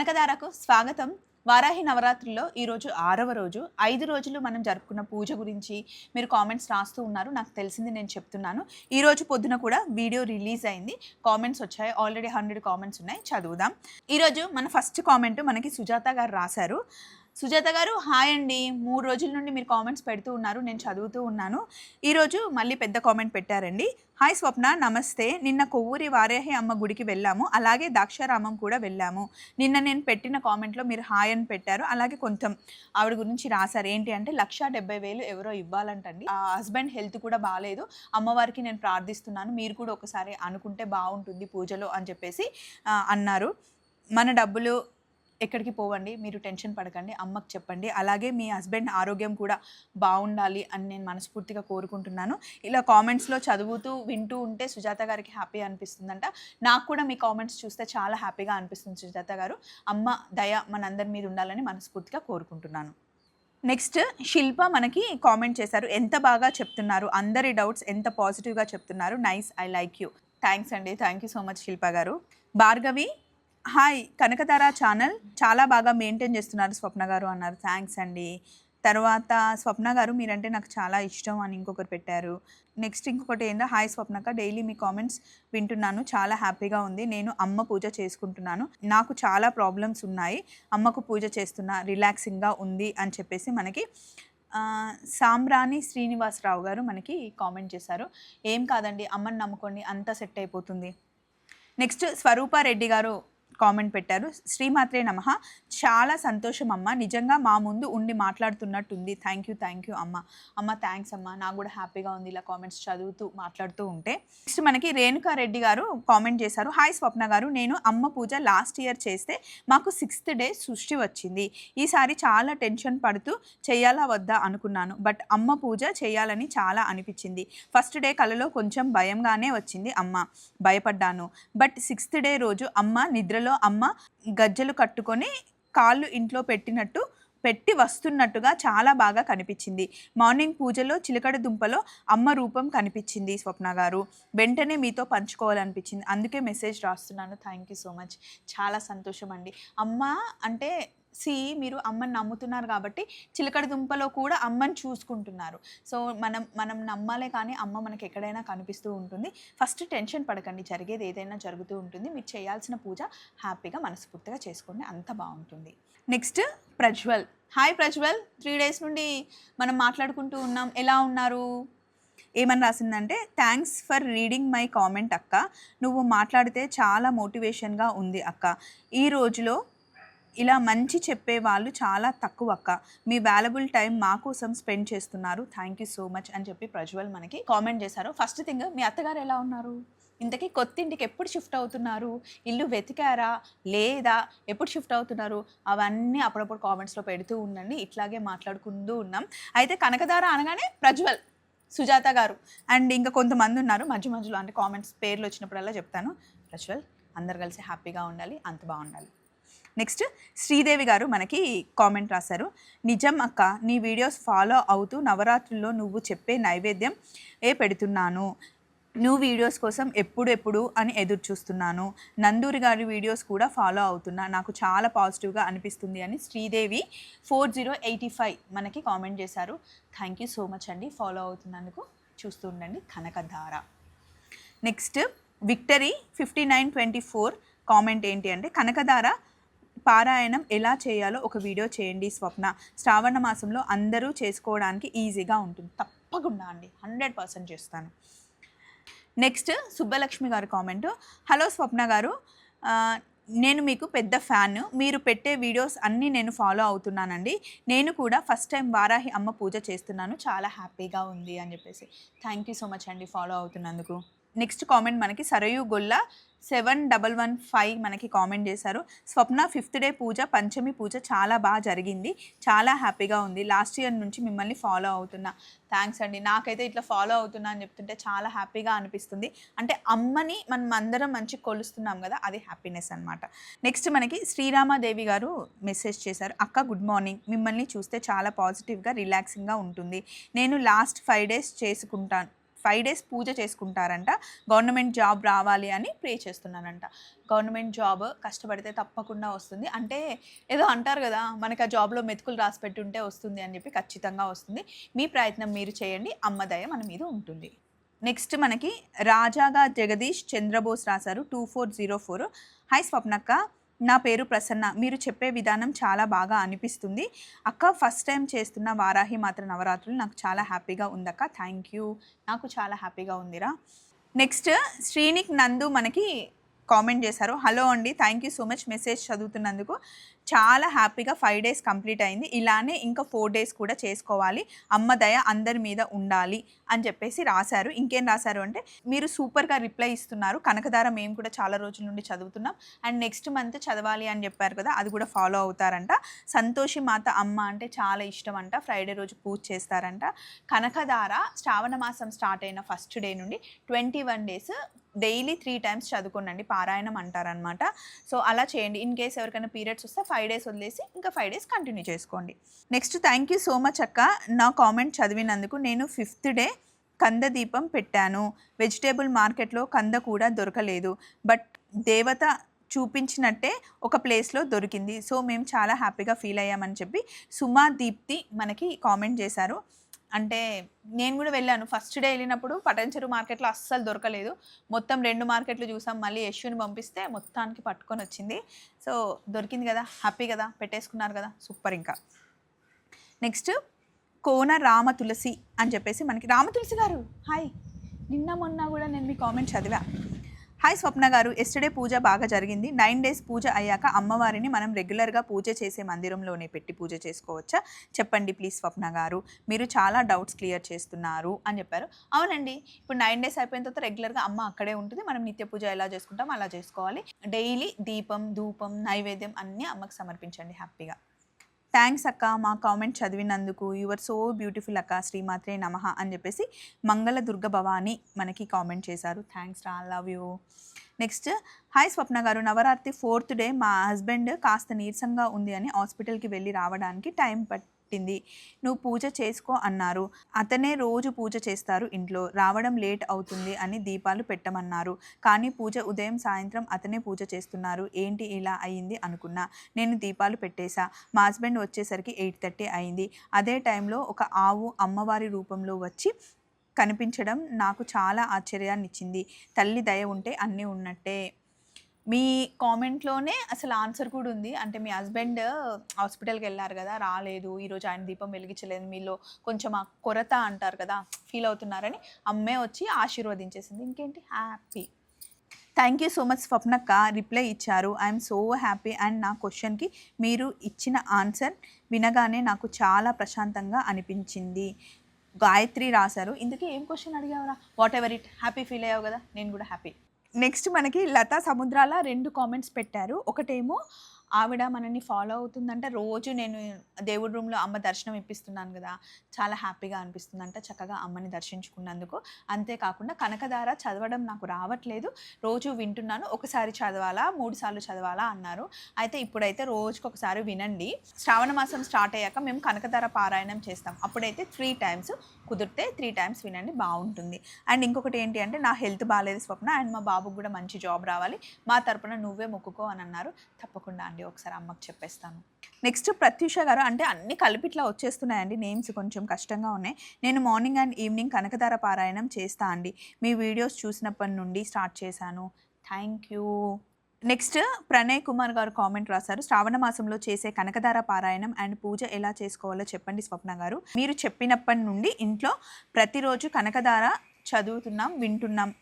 కనకదారకు స్వాగతం. వారాహి నవరాత్రుల్లో ఈరోజు ఆరవ రోజు. ఐదు రోజులు మనం జరుపుకున్న పూజ గురించి మీరు కామెంట్స్ రాస్తూ ఉన్నారు. నాకు తెలిసింది నేను చెప్తున్నాను. ఈరోజు పొద్దున కూడా వీడియో రిలీజ్ అయింది. కామెంట్స్ వచ్చాయి. ఆల్రెడీ హండ్రెడ్ కామెంట్స్ ఉన్నాయి. చదువుదాం. ఈరోజు మన ఫస్ట్ కామెంట్ మనకి సుజాత గారు రాశారు. సుజాత గారు హాయ్ అండి. మూడు రోజుల నుండి మీరు కామెంట్స్ పెడుతూ ఉన్నారు నేను చదువుతూ ఉన్నాను. ఈరోజు మళ్ళీ పెద్ద కామెంట్ పెట్టారండి. హాయ్ స్వప్న నమస్తే. నిన్న కొవ్వూరి వారాహి అమ్మ గుడికి వెళ్ళాము. అలాగే దాక్షారామం కూడా వెళ్ళాము. నిన్న నేను పెట్టిన కామెంట్లో మీరు హాయ్ అని పెట్టారు. అలాగే కొంచెం ఆవిడ గురించి రాశారు. ఏంటి అంటే లక్ష డెబ్బై వేలు ఎవరో ఇవ్వాలంటండి. ఆ హస్బెండ్ హెల్త్ కూడా బాగాలేదు అమ్మవారికి నేను ప్రార్థిస్తున్నాను. మీరు కూడా ఒకసారి అనుకుంటే బాగుంటుంది పూజలో అని చెప్పేసి అన్నారు. మన డబ్బులు ఎక్కడికి పోవండి మీరు టెన్షన్ పడకండి అమ్మకి చెప్పండి. అలాగే మీ హస్బెండ్ ఆరోగ్యం కూడా బాగుండాలి అని నేను మనస్ఫూర్తిగా కోరుకుంటున్నాను. ఇలా కామెంట్స్లో చదువుతూ వింటూ ఉంటే సుజాత గారికి హ్యాపీ అనిపిస్తుందంట. నాకు కూడా మీ కామెంట్స్ చూస్తే చాలా హ్యాపీగా అనిపిస్తుంది సుజాత గారు. అమ్మ దయ మనందరి మీద ఉండాలని మనస్ఫూర్తిగా కోరుకుంటున్నాను. నెక్స్ట్ శిల్ప మనకి కామెంట్ చేశారు. ఎంత బాగా చెప్తున్నారు? అందరి డౌట్స్ ఎంత పాజిటివ్గా చెప్తున్నారు? Nice I like you thanks అండి. Thank you so much Shilpa గారు. భార్గవి హాయ్ కనకతార ఛానల్ చాలా బాగా మెయింటైన్ చేస్తున్నారు స్వప్న గారు అన్నారు. థ్యాంక్స్ అండి. తర్వాత స్వప్న గారు మీరంటే నాకు చాలా ఇష్టం అని ఇంకొకరు పెట్టారు. నెక్స్ట్ ఇంకొకటి ఏంటో హాయ్ స్వప్నక డైలీ మీ కామెంట్స్ వింటున్నాను. చాలా హ్యాపీగా ఉంది. నేను అమ్మ పూజ చేసుకుంటున్నాను. నాకు చాలా ప్రాబ్లమ్స్ ఉన్నాయి. అమ్మకు పూజ చేస్తున్నా రిలాక్సింగ్గా ఉంది అని చెప్పేసి మనకి ఆ, సాంబ్రాణి శ్రీనివాసరావు గారు మనకి కామెంట్ చేశారు. ఏం కాదండి అమ్మని నమ్ముకోండి అంతా సెట్ అయిపోతుంది. నెక్స్ట్ స్వరూపారెడ్డి గారు కామెంట్ పెట్టారు. శ్రీమాత్రే నమ. చాలా సంతోషం అమ్మ. నిజంగా మా ముందు ఉండి మాట్లాడుతున్నట్టుంది. థ్యాంక్ యూ థ్యాంక్ యూ అమ్మ. అమ్మ థ్యాంక్స్ అమ్మ. నాకు కూడా హ్యాపీగా ఉంది ఇలా కామెంట్స్ చదువుతూ మాట్లాడుతూ ఉంటే. నెక్స్ట్ మనకి రేణుకా రెడ్డి గారు కామెంట్ చేశారు. హాయ్ స్వప్న గారు. నేను అమ్మ పూజ లాస్ట్ ఇయర్ చేస్తే మాకు సిక్స్త్ డే సృష్టి వచ్చింది. ఈసారి చాలా టెన్షన్ పడుతూ చేయాలా వద్దా అనుకున్నాను. బట్ అమ్మ పూజ చేయాలని చాలా అనిపించింది. ఫస్ట్ డే కలలో కొంచెం భయంగానే వచ్చింది అమ్మ. భయపడ్డాను. బట్ సిక్స్త్ డే రోజు అమ్మ నిద్రలో అమ్మ గజ్జలు కట్టుకొని కాళ్ళు ఇంట్లో పెట్టినట్టు పెట్టి వస్తున్నట్టుగా చాలా బాగా కనిపించింది. మార్నింగ్ పూజలో చిలకడ దుంపలో అమ్మ రూపం కనిపించింది స్వప్న గారు. వెంటనే మీతో పంచుకోవాలనిపించింది. అందుకే మెసేజ్ రాస్తున్నాను. Thank you so much. చాలా సంతోషం అండి అమ్మ అంటే సి మీరు అమ్మని నమ్ముతున్నారు కాబట్టి చిలకడ దుంపలో కూడా అమ్మని చూసుకుంటున్నారు. సో మనం మనం నమ్మాలే కానీ అమ్మ మనకి ఎక్కడైనా కనిపిస్తూ ఉంటుంది. ఫస్ట్ టెన్షన్ పడకండి. జరిగేది ఏదైనా జరుగుతూ ఉంటుంది. మీరు చేయాల్సిన పూజ హ్యాపీగా మనస్ఫూర్తిగా చేసుకోండి. అంత బాగుంటుంది. Next Prajwal. Hi Prajwal. Three days నుండి మనం మాట్లాడుకుంటూ ఉన్నాం. ఎలా ఉన్నారు? ఏమని రాసిందంటే thanks for reading my comment అక్క. నువ్వు మాట్లాడితే చాలా మోటివేషన్గా ఉంది అక్క. ఈ రోజులో ఇలా మంచి చెప్పే వాళ్ళు చాలా తక్కువ అక్క. మీ వాల్యుబుల్ టైం మా కోసం స్పెండ్ చేస్తున్నారు. థ్యాంక్ యూ సో మచ్ అని చెప్పి ప్రజ్వల్ మనకి కామెంట్ చేశారు. ఫస్ట్ థింగ్ మీ అత్తగారు ఎలా ఉన్నారు? ఇంతకీ కొత్తింటికి ఎప్పుడు షిఫ్ట్ అవుతున్నారు? ఇల్లు వెతికారా? లేదా ఎప్పుడు షిఫ్ట్ అవుతున్నారు? అవన్నీ అప్పుడప్పుడు కామెంట్స్లో పెడుతూ ఉండండి. ఇట్లాగే మాట్లాడుకుంటూ ఉన్నాం. అయితే కనకదార అనగానే ప్రజ్వల్ సుజాత గారు. అండ్ ఇంకా కొంతమంది ఉన్నారు. మధ్య మధ్యలో అంటే కామెంట్స్ పేర్లు వచ్చినప్పుడల్లా చెప్తాను. ప్రజ్వల్ అందరు కలిసి హ్యాపీగా ఉండాలి. అంత బాగుండాలి. నెక్స్ట్ శ్రీదేవి గారు మనకి కామెంట్ రాశారు. నిజం అక్క నీ వీడియోస్ ఫాలో అవుతూ నవరాత్రుల్లో నువ్వు చెప్పే నైవేద్యం ఏ పెడుతున్నాను? నువ్వు వీడియోస్ కోసం ఎప్పుడు ఎప్పుడు అని ఎదురు చూస్తున్నాను. నందూరి గారి వీడియోస్ కూడా ఫాలో అవుతున్నా. నాకు చాలా పాజిటివ్గా అనిపిస్తుంది అని Sridevi four zero eighty five మనకి కామెంట్ చేశారు. థ్యాంక్ యూ సో మచ్ అండి. ఫాలో అవుతున్నందుకు చూస్తూ ఉండండి. Kanakadhara. Next victory fifty nine twenty four comment ఏంటి అంటే కనకధార పారాయణం ఎలా చేయాలో ఒక వీడియో చేయండి స్వప్న. శ్రావణ మాసంలో అందరూ చేసుకోవడానికి ఈజీగా ఉంటుంది. తప్పకుండా అండి. హండ్రెడ్ పర్సెంట్ చేస్తాను. నెక్స్ట్ సుబ్బలక్ష్మి గారు కామెంట్. హలో స్వప్న గారు. నేను మీకు పెద్ద ఫ్యాన్. మీరు పెట్టే వీడియోస్ అన్నీ నేను ఫాలో అవుతున్నానండి. నేను కూడా ఫస్ట్ టైం వారాహి అమ్మ పూజ చేస్తున్నాను. చాలా హ్యాపీగా ఉంది అని చెప్పేసి. థ్యాంక్ యూ సో మచ్ అండి ఫాలో అవుతున్నందుకు. నెక్స్ట్ కామెంట్ మనకి Sarayu Golla seven double one five మనకి కామెంట్ చేశారు. స్వప్న ఫిఫ్త్ డే పూజ పంచమి పూజ చాలా బాగా జరిగింది. చాలా హ్యాపీగా ఉంది. లాస్ట్ ఇయర్ నుంచి మిమ్మల్ని ఫాలో అవుతున్నా. థ్యాంక్స్ అండి. నాకైతే ఇట్లా ఫాలో అవుతున్నా అని చెప్తుంటే చాలా హ్యాపీగా అనిపిస్తుంది. అంటే అమ్మని మనం అందరం మంచి కొలుస్తున్నాం కదా అది హ్యాపీనెస్ అనమాట నెక్స్ట్ మనకి శ్రీరామాదేవి గారు మెసేజ్ చేశారు. అక్క గుడ్ మార్నింగ్. మిమ్మల్ని చూస్తే చాలా పాజిటివ్గా రిలాక్సింగ్గా ఉంటుంది. నేను లాస్ట్ ఫైవ్ డేస్ చేసుకుంటాను. ఫైవ్ డేస్ పూజ చేసుకుంటారంట. గవర్నమెంట్ జాబ్ రావాలి అని ప్రే చేస్తున్నానంట గవర్నమెంట్ జాబ్ కష్టపడితే తప్పకుండా వస్తుంది. అంటే ఏదో అంటారు కదా మనకి ఆ జాబ్లో మెతుకులు రాసి పెట్టుంటే వస్తుంది అని చెప్పి ఖచ్చితంగా వస్తుంది. మీ ప్రయత్నం మీరు చేయండి. అమ్మదయ మన మీద ఉంటుంది. నెక్స్ట్ మనకి రాజాగా జగదీష్ చంద్రబోస్ రాశారు. Two four zero four. Hi స్వప్నక్క. నా పేరు ప్రసన్న. మీరు చెప్పే విధానం చాలా బాగా అనిపిస్తుంది. అక్క ఫస్ట్ టైం చేస్తున్న వారాహి మాత్ర నవరాత్రులు నాకు చాలా హ్యాపీగా ఉందక్క. థ్యాంక్ యూ నాకు చాలా హ్యాపీగా ఉందిరా. నెక్స్ట్ శ్రీనిక్ నందు మనకి కామెంట్ చేశారు. హలో అండి thank you so much message చదువుతున్నందుకు. చాలా హ్యాపీగా ఫైవ్ డేస్ కంప్లీట్ అయింది. ఇలానే ఇంకా ఫోర్ డేస్ కూడా చేసుకోవాలి. అమ్మ దయ అందరి మీద ఉండాలి అని చెప్పేసి రాశారు. ఇంకేం రాశారు అంటే మీరు సూపర్గా రిప్లై ఇస్తున్నారు. కనకదార మేము కూడా చాలా రోజుల నుండి చదువుతున్నాం. అండ్ నెక్స్ట్ మంత్ చదవాలి అని చెప్పారు కదా అది కూడా ఫాలో అవుతారంట. సంతోషి మాత అమ్మ అంటే చాలా ఇష్టం అంట. ఫ్రైడే రోజు పూజ చేస్తారంట. కనకదార శ్రావణ మాసం స్టార్ట్ అయిన ఫస్ట్ డే నుండి twenty one days daily three times చదువుకోండి పారాయణం అంటారనమాట సో అలా చేయండి. ఇన్ కేస్ ఎవరికైనా పీరియడ్స్ వస్తే ఫైవ్ డేస్ వదిలేసి ఇంకా ఫైవ్ డేస్ కంటిన్యూ చేసుకోండి. Next thank you so much అక్క. నా కామెంట్ చదివినందుకు నేను ఫిఫ్త్ డే కంద దీపం పెట్టాను. వెజిటేబుల్ మార్కెట్లో కంద కూడా దొరకలేదు. బట్ దేవత చూపించినట్టే ఒక ప్లేస్లో దొరికింది. సో మేము చాలా హ్యాపీగా ఫీల్ అయ్యామని చెప్పి సుమా దీప్తి మనకి కామెంట్ చేశారు. అంటే నేను కూడా వెళ్ళాను. ఫస్ట్ డే వెళ్ళినప్పుడు పటంచెరు మార్కెట్లో అస్సలు దొరకలేదు. మొత్తం రెండు మార్కెట్లు చూసాం. మళ్ళీ యశ్వుని పంపిస్తే మొత్తానికి పట్టుకొని వచ్చింది. సో దొరికింది కదా. హ్యాపీ కదా. పెట్టేసుకున్నారు కదా. సూపర్ ఇంకా. నెక్స్ట్ కోన రామ తులసి అని చెప్పేసి మనకి రామ తులసి గారు. హాయ్. నిన్న మొన్న కూడా నేను మీ కామెంట్ చదివా. హాయ్ స్వప్న గారు ఎస్టర్డే పూజ బాగా జరిగింది. నైన్ డేస్ పూజ అయ్యాక అమ్మవారిని మనం రెగ్యులర్గా పూజ చేసే మందిరంలోనే పెట్టి పూజ చేసుకోవచ్చా? చెప్పండి ప్లీజ్ స్వప్న గారు. మీరు చాలా డౌట్స్ క్లియర్ చేస్తున్నారు అని చెప్పారు. అవునండి. ఇప్పుడు నైన్ డేస్ అయిపోయిన తర్వాత రెగ్యులర్గా అమ్మ అక్కడే ఉంటుంది. మనం నిత్య పూజ ఎలా చేసుకుంటాం అలా చేసుకోవాలి. డైలీ దీపం ధూపం నైవేద్యం అన్నీ అమ్మకి సమర్పించండి హ్యాపీగా. థ్యాంక్స్ అక్క మా కామెంట్ చదివినందుకు. యువర్ సో బ్యూటిఫుల్ అక్క శ్రీమాత్రే నమః అని చెప్పేసి మంగళ దుర్గ భవాని మనకి కామెంట్ చేశారు. థ్యాంక్స్ రా love you. Next hi Swapna గారు నవరాత్రి ఫోర్త్ డే మా హస్బెండ్ కాస్త నీరసంగా ఉంది అని హాస్పిటల్కి వెళ్ళి రావడానికి టైం పట్టింది నువ్వు పూజ చేసుకో అన్నారు. అతనే రోజు పూజ చేస్తారు ఇంట్లో. రావడం లేట్ అవుతుంది అని దీపాలు పెట్టమన్నారు. కానీ పూజ ఉదయం సాయంత్రం అతనే పూజ చేస్తున్నారు. ఏంటి ఇలా అయ్యింది అనుకున్నా. నేను దీపాలు పెట్టేశా. మా హస్బెండ్ వచ్చేసరికి ఎయిట్ థర్టీ అయింది. అదే టైంలో ఒక ఆవు అమ్మవారి రూపంలో వచ్చి కనిపించడం నాకు చాలా ఆశ్చర్యాన్ని ఇచ్చింది తల్లి దయ ఉంటే అన్నీ ఉన్నట్టే. మీ కామెంట్లోనే అసలు ఆన్సర్ కూడా ఉంది. అంటే మీ హస్బెండ్ హాస్పిటల్కి వెళ్ళారు కదా రాలేదు. ఈరోజు ఆయన దీపం వెలిగించలేదు. మీలో కొంచెం ఆ కొరత అంటారు కదా ఫీల్ అవుతున్నారని అమ్మే వచ్చి ఆశీర్వదించేసింది. ఇంకేంటి? Happy thank you so much స్వప్నక్క. Reply ఇచ్చారు. ఐఎమ్ సో హ్యాపీ అండ్ నా క్వశ్చన్కి మీరు ఇచ్చిన ఆన్సర్ వినగానే నాకు చాలా ప్రశాంతంగా అనిపించింది. గాయత్రి రాశారు. ఇందుకే ఏం క్వశ్చన్ అడిగావరా? Whatever it happy feel అయ్యావు కదా? నేను కూడా హ్యాపీ నెక్స్ట్ మనకి లతా సముద్రాల రెండు కామెంట్స్ పెట్టారు. ఒకటేమో ఆవిడ మనల్ని ఫాలో అవుతుందంటే. రోజు నేను దేవుడి రూమ్లో అమ్మ దర్శనం ఇప్పిస్తున్నాను కదా చాలా హ్యాపీగా అనిపిస్తుందంట చక్కగా అమ్మని దర్శించుకున్నందుకు. అంతేకాకుండా కనకధార చదవడం నాకు రావట్లేదు. రోజు వింటున్నాను. ఒకసారి చదవాలా? మూడు సార్లు చదవాలా? అన్నారు. అయితే ఇప్పుడైతే రోజుకి ఒకసారి వినండి. శ్రావణ మాసం స్టార్ట్ అయ్యాక మేము కనకధార పారాయణం చేస్తాం. అప్పుడైతే త్రీ టైమ్స్ కుదిరితే త్రీ టైమ్స్ వినండి బాగుంటుంది. అండ్ ఇంకొకటి ఏంటి అంటే నా హెల్త్ బాగాలేదు స్వప్న అండ్ మా బాబుకు కూడా మంచి జాబ్ రావాలి. మా తరపున నువ్వే మొక్కుకో అని అన్నారు. తప్పకుండా అండి ఒకసారి అమ్మకు చెప్పేస్తాను. నెక్స్ట్ ప్రత్యూష గారు అంటే అన్ని కలిపి ఇట్లా వచ్చేస్తున్నాయండి నేమ్స్ కొంచెం కష్టంగా ఉన్నాయి. నేను మార్నింగ్ అండ్ ఈవినింగ్ కనకధార పారాయణం చేస్తా అండి. మీ వీడియోస్ చూసినప్పటి నుండి స్టార్ట్ చేశాను. Thank you next Pranay Kumar గారు కామెంట్ రాశారు. శ్రావణ మాసంలో చేసే కనకదార పారాయణం అండ్ పూజ ఎలా చేసుకోవాలో చెప్పండి స్వప్న గారు. మీరు చెప్పినప్పటి నుండి ఇంట్లో ప్రతిరోజు కనకదార చదువుతున్నాం వింటున్నాం.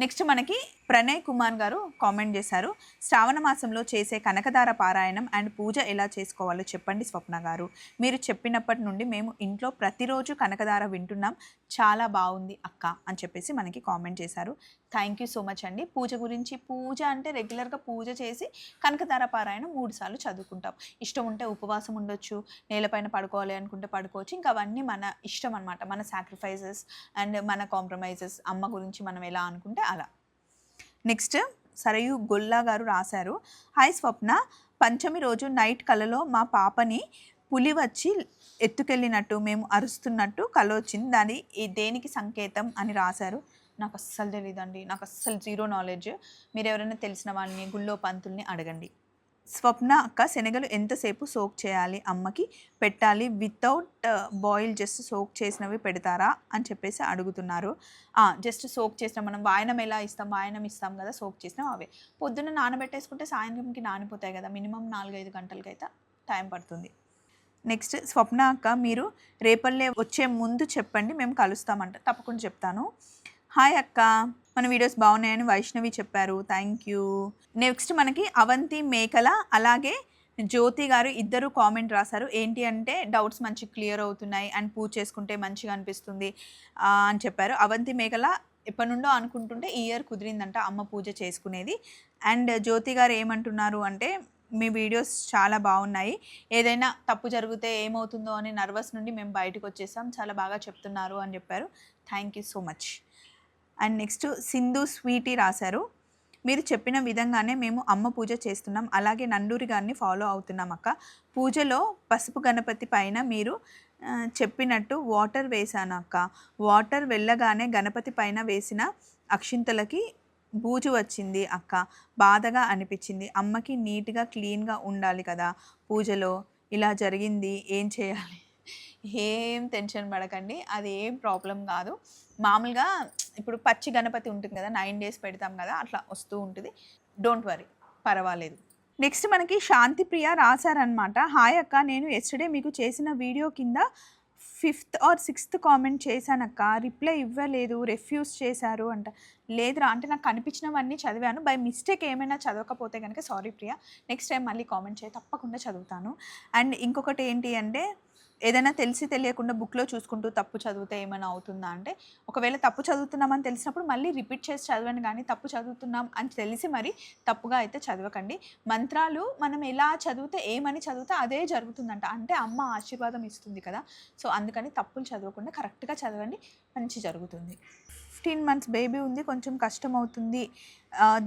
నెక్స్ట్ మనకి ప్రణయ్ కుమార్ గారు కామెంట్ చేశారు. శ్రావణ మాసంలో చేసే కనకదార పారాయణం అండ్ పూజ ఎలా చేసుకోవాలో చెప్పండి స్వప్న గారు. మీరు చెప్పినప్పటి నుండి మేము ఇంట్లో ప్రతిరోజు కనకదార వింటున్నాం. చాలా బాగుంది అక్క అని చెప్పేసి మనకి కామెంట్ చేశారు. థ్యాంక్ యూ సో మచ్ అండి. పూజ గురించి పూజ అంటే రెగ్యులర్గా పూజ చేసి కనకధార పారాయణం మూడు సార్లు చదువుకుంటాం. ఇష్టం ఉంటే ఉపవాసం ఉండొచ్చు నేలపైన పడుకోవాలి అనుకుంటే పడుకోవచ్చు. ఇంకా అవన్నీ మన ఇష్టం అనమాట మన సాక్రిఫైజెస్ అండ్ మన కాంప్రమైజెస్ అమ్మ గురించి మనం ఎలా అనుకుంటే అలా. నెక్స్ట్ సరయు గొల్లా గారు రాశారు. హాయ్ స్వప్న పంచమి రోజు నైట్ కలలో మా పాపని పులి వచ్చి ఎత్తుకెళ్ళినట్టు మేము అరుస్తున్నట్టు కల వచ్చింది. దాని దేనికి సంకేతం? అని రాశారు. నాకు అస్సలు తెలియదండి నాకు అస్సలు జీరో నాలెడ్జ్. మీరు ఎవరైనా తెలిసిన వాళ్ళని గుళ్ళో పంతుల్ని అడగండి. స్వప్న అక్క శనగలు ఎంతసేపు సోక్ చేయాలి? అమ్మకి పెట్టాలి? వితౌట్ బాయిల్ జస్ట్ సోక్ చేసినవి పెడతారా? అని చెప్పేసి అడుగుతున్నారు. జస్ట్ సోక్ చేసిన మనం. వాయనం ఎలా ఇస్తాం? వాయనం ఇస్తాం కదా సోక్ చేసినాం అవే. పొద్దున్న నానబెట్టేసుకుంటే సాయంత్రంకి నానిపోతాయి కదా మినిమం నాలుగైదు గంటలకైతే టైం పడుతుంది. నెక్స్ట్ స్వప్న అక్క మీరు రేపల్లే వచ్చే ముందు చెప్పండి మేము కలుస్తామంట. తప్పకుండా చెప్తాను. హాయ్ అక్క. మన వీడియోస్ బాగున్నాయని వైష్ణవి చెప్పారు. థ్యాంక్ యూ నెక్స్ట్ మనకి అవంతి మేకల అలాగే జ్యోతి గారు ఇద్దరు కామెంట్ రాశారు. ఏంటి అంటే డౌట్స్ మంచి క్లియర్ అవుతున్నాయి అండ్ పూజ చేసుకుంటే మంచిగా అనిపిస్తుంది అని చెప్పారు. అవంతి మేకల ఎప్పటి నుండో అనుకుంటుంటే ఈ ఇయర్ కుదిరిందంట అమ్మ పూజ చేసుకునేది. అండ్ జ్యోతి గారు ఏమంటున్నారు అంటే మీ వీడియోస్ చాలా బాగున్నాయి. ఏదైనా తప్పు జరిగితే ఏమవుతుందో అని నర్వస్ నుండి మేము బయటకు వచ్చేసాం. చాలా బాగా చెప్తున్నారు అని చెప్పారు. Thank you so much and next Sindhu sweety రాశారు. మీరు చెప్పిన విధంగానే మేము అమ్మ పూజ చేస్తున్నాం. అలాగే నండూరి గారిని ఫాలో అవుతున్నాం అక్క. పూజలో పసుపు గణపతి పైన మీరు చెప్పినట్టు వాటర్ వేసాను అక్క. వాటర్ వెళ్ళగానే గణపతి పైన వేసిన అక్షింతలకి బూజు వచ్చింది అక్క. బాధగా అనిపించింది. అమ్మకి నీట్గా క్లీన్గా ఉండాలి కదా పూజలో. ఇలా జరిగింది. ఏం చేయాలి? ఏం టెన్షన్ పడకండి అది ఏం ప్రాబ్లం కాదు. మామూలుగా ఇప్పుడు పచ్చి గణపతి ఉంటుంది కదా నైన్ డేస్ పెడతాం కదా అట్లా వస్తూ ఉంటుంది. డోంట్ వరీ పర్వాలేదు. నెక్స్ట్ మనకి శాంతి ప్రియ రాశారనమాట హాయ్ అక్క నేను ఎస్టర్డే మీకు చేసిన వీడియో కింద ఫిఫ్త్ ఆర్ సిక్స్త్ కామెంట్ చేశానక్క. రిప్లై ఇవ్వలేదు రెఫ్యూజ్ చేశారు అంట. లేదురా అంటే నాకు కనిపించినవన్నీ చదివాను. బై మిస్టేక్ ఏమైనా చదవకపోతే కనుక సారీ ప్రియా. నెక్స్ట్ టైం మళ్ళీ కామెంట్ చేయి తప్పకుండా చదువుతాను. అండ్ ఇంకొకటి ఏంటి అంటే ఏదైనా తెలిసి తెలియకుండా బుక్లో చూసుకుంటూ తప్పు చదివితే ఏమైనా అవుతుందా అంటే ఒకవేళ తప్పు చదువుతున్నామని తెలిసినప్పుడు మళ్ళీ రిపీట్ చేసి చదవండి కానీ తప్పు చదువుతున్నాం అని తెలిసి మరి తప్పుగా అయితే చదవకండి. మంత్రాలు మనం ఎలా చదివితే ఏమని చదివితే అదే జరుగుతుందంట. అంటే అమ్మ ఆశీర్వాదం ఇస్తుంది కదా. సో అందుకని తప్పులు చదవకుండా కరెక్ట్గా చదవండి. మంచి జరుగుతుంది. ఫిఫ్టీన్ మంత్స్ బేబీ ఉంది కొంచెం కష్టం అవుతుంది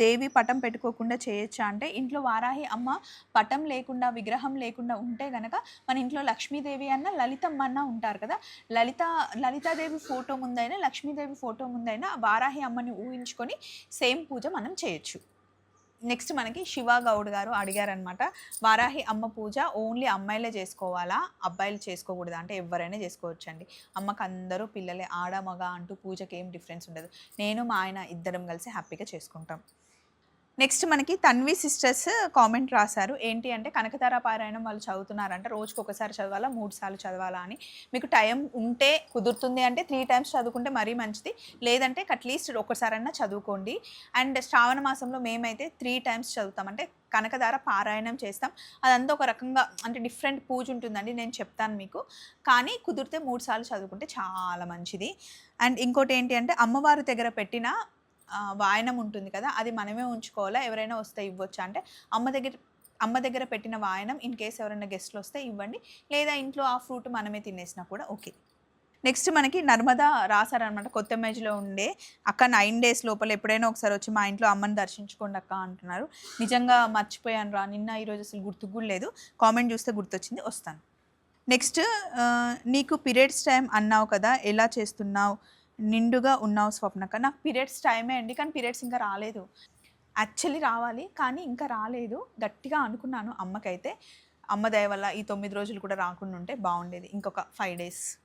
దేవి పటం పెట్టుకోకుండా చేయొచ్చా అంటే ఇంట్లో వారాహి అమ్మ పటం లేకుండా విగ్రహం లేకుండా ఉంటే గనక మన ఇంట్లో లక్ష్మీదేవి అన్న లలితమ్మ అన్న ఉంటారు కదా. లలిత లలితాదేవి ఫోటో ముందైనా లక్ష్మీదేవి ఫోటో ముందైనా వారాహి అమ్మని ఊహించుకొని సేమ్ పూజ మనం చేయొచ్చు. నెక్స్ట్ మనకి శివ గౌడ్ గారు అడిగారనమాట వారాహి అమ్మ పూజ ఓన్లీ అమ్మాయిలే చేసుకోవాలా? అబ్బాయిలు చేసుకోకూడదా? అంటే ఎవరైనా చేసుకోవచ్చు అండి అందరూ పిల్లలే ఆడ మగ అంటూ పూజకి ఏం డిఫరెన్స్ ఉండదు. నేను మా ఆయన ఇద్దరం కలిసి హ్యాపీగా చేసుకుంటాం. నెక్స్ట్ మనకి తన్వి సిస్టర్స్ కామెంట్ రాశారు. ఏంటి అంటే కనకతార పారాయణం వాళ్ళు చదువుతున్నారంట. రోజుకి ఒకసారి చదవాలా మూడు సార్లు చదవాలా అని. మీకు టైం ఉంటే కుదురుతుంది అంటే త్రీ టైమ్స్ చదువుకుంటే మరీ మంచిది. లేదంటే అట్లీస్ట్ ఒకసారన్నా చదువుకోండి. అండ్ శ్రావణ మాసంలో మేమైతే త్రీ టైమ్స్ చదువుతాం. అంటే కనకదార పారాయణం చేస్తాం. అదంతా ఒక రకంగా అంటే డిఫరెంట్ పూజ ఉంటుందండి నేను చెప్తాను మీకు. కానీ కుదిరితే మూడు సార్లు చదువుకుంటే చాలా మంచిది. అండ్ ఇంకోటి ఏంటి అంటే అమ్మవారి దగ్గర పెట్టిన వాయనం ఉంటుంది కదా అది మనమే ఉంచుకోవాలా? ఎవరైనా వస్తే ఇవ్వచ్చా? అంటే అమ్మ దగ్గర అమ్మ దగ్గర పెట్టిన వాయనం ఇన్ కేస్ ఎవరైనా గెస్ట్లు వస్తే ఇవ్వండి. లేదా ఇంట్లో ఆ ఫ్రూట్ మనమే తినేసినా కూడా ఓకే నెక్స్ట్ మనకి నర్మదా రాశారనమాట కొత్త మేజ్లో ఉండే అక్క నైన్ డేస్ లోపల ఎప్పుడైనా ఒకసారి వచ్చి మా ఇంట్లో అమ్మని దర్శించుకోండి అక్క అంటున్నారు. నిజంగా మర్చిపోయాను రా నిన్న ఈరోజు అసలు గుర్తుకు కూడా లేదు. కామెంట్ చూస్తే గుర్తొచ్చింది వస్తాను. నెక్స్ట్ నీకు పీరియడ్స్ టైం అన్నావు కదా ఎలా చేస్తున్నావు? నిండుగా ఉన్నావు స్వప్నక నాకు పీరియడ్స్ టైమే అండి కానీ పీరియడ్స్ ఇంకా రాలేదు. యాక్చువల్లీ రావాలి కానీ ఇంకా రాలేదు. గట్టిగా అనుకున్నాను అమ్మకైతే. అమ్మ దయ వల్ల ఈ తొమ్మిది రోజులు కూడా రాకుండా ఉంటే బాగుండేది. ఇంకొక ఫైవ్ డేస్.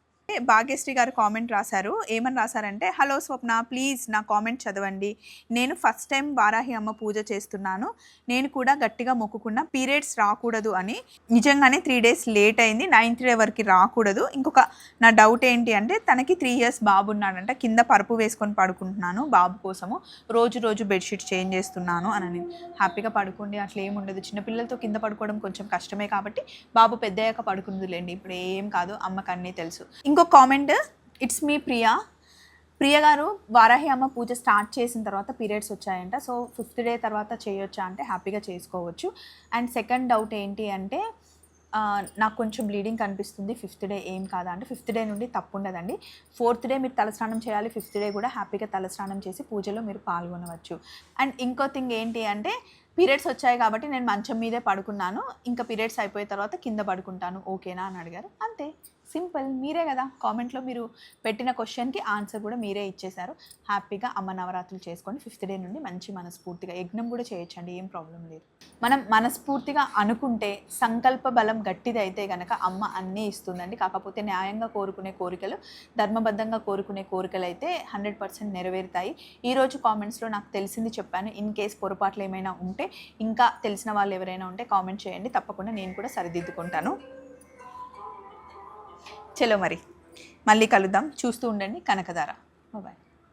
భాగ్యశ్రీ గారు కామెంట్ రాశారు. ఏమని రాశారంటే హలో స్వప్న ప్లీజ్ నా కామెంట్ చదవండి. నేను ఫస్ట్ టైం వారాహి అమ్మ పూజ చేస్తున్నాను. నేను కూడా గట్టిగా మొక్కుకున్న పీరియడ్స్ రాకూడదు అని. నిజంగానే త్రీ డేస్ లేట్ అయింది. నైన్త్ డే వరకు రాకూడదు. ఇంకొక నా డౌట్ ఏంటి అంటే తనకి త్రీ ఇయర్స్ బాబు ఉన్నాడంట. కింద పరుపు వేసుకొని పడుకుంటున్నాను బాబు కోసము. రోజు రోజు బెడ్షీట్ చేంజ్ చేస్తున్నాను అని హ్యాపీగా పడుకోండి. అట్లా ఏమి ఉండదు. చిన్నపిల్లలతో కింద పడుకోవడం కొంచెం కష్టమే కాబట్టి బాబు పెద్దయ్యాక పడుకుందిలేండి ఇప్పుడు ఏం కాదు. అమ్మకన్నీ తెలుసు. ఇంకో comment it's me Priya Priya గారు వారాహి అమ్మ పూజ స్టార్ట్ చేసిన తర్వాత పీరియడ్స్ వచ్చాయంట. సో ఫిఫ్త్ డే తర్వాత చేయొచ్చా అంటే హ్యాపీగా చేసుకోవచ్చు. అండ్ సెకండ్ డౌట్ ఏంటి అంటే నాకు కొంచెం బ్లీడింగ్ కనిపిస్తుంది ఫిఫ్త్ డే ఏం కాదా అంటే ఫిఫ్త్ డే నుండి తప్పు ఉండదండి ఫోర్త్ డే మీరు తలస్నానం చేయాలి ఫిఫ్త్ డే కూడా హ్యాపీగా తలస్నానం చేసి పూజలో మీరు పాల్గొనవచ్చు. అండ్ ఇంకో థింగ్ ఏంటి అంటే పీరియడ్స్ వచ్చాయి కాబట్టి నేను మంచం మీదే పడుకున్నాను. ఇంకా పీరియడ్స్ అయిపోయిన తర్వాత కింద పడుకుంటాను. ఓకేనా అని అడిగారు. అంతే. సింపుల్ మీరే కదా. కామెంట్లో మీరు పెట్టిన క్వశ్చన్కి ఆన్సర్ కూడా మీరే ఇచ్చేశారు. హ్యాపీగా అమ్మ నవరాత్రులు చేసుకోండి. ఫిఫ్త్ డే నుండి మంచి మనస్ఫూర్తిగా యజ్ఞం కూడా చేయొచ్చండి ఏం ప్రాబ్లం లేదు. మనం మనస్ఫూర్తిగా అనుకుంటే సంకల్ప బలం గట్టిది అయితే అమ్మ అన్నీ ఇస్తుందండి. కాకపోతే న్యాయంగా కోరుకునే కోరికలు ధర్మబద్ధంగా కోరుకునే కోరికలు అయితే హండ్రెడ్ పర్సెంట్ నెరవేరుతాయి. ఈరోజు కామెంట్స్లో నాకు తెలిసింది చెప్పాను. ఇన్ కేస్ పొరపాట్లు ఏమైనా ఉంటే ఇంకా తెలిసిన వాళ్ళు ఎవరైనా ఉంటే కామెంట్ చేయండి. తప్పకుండా నేను కూడా సరిదిద్దుకుంటాను. చలో మరి. మళ్ళీ కలుద్దాం. చూస్తూ ఉండండి. కనకధార. బాయ్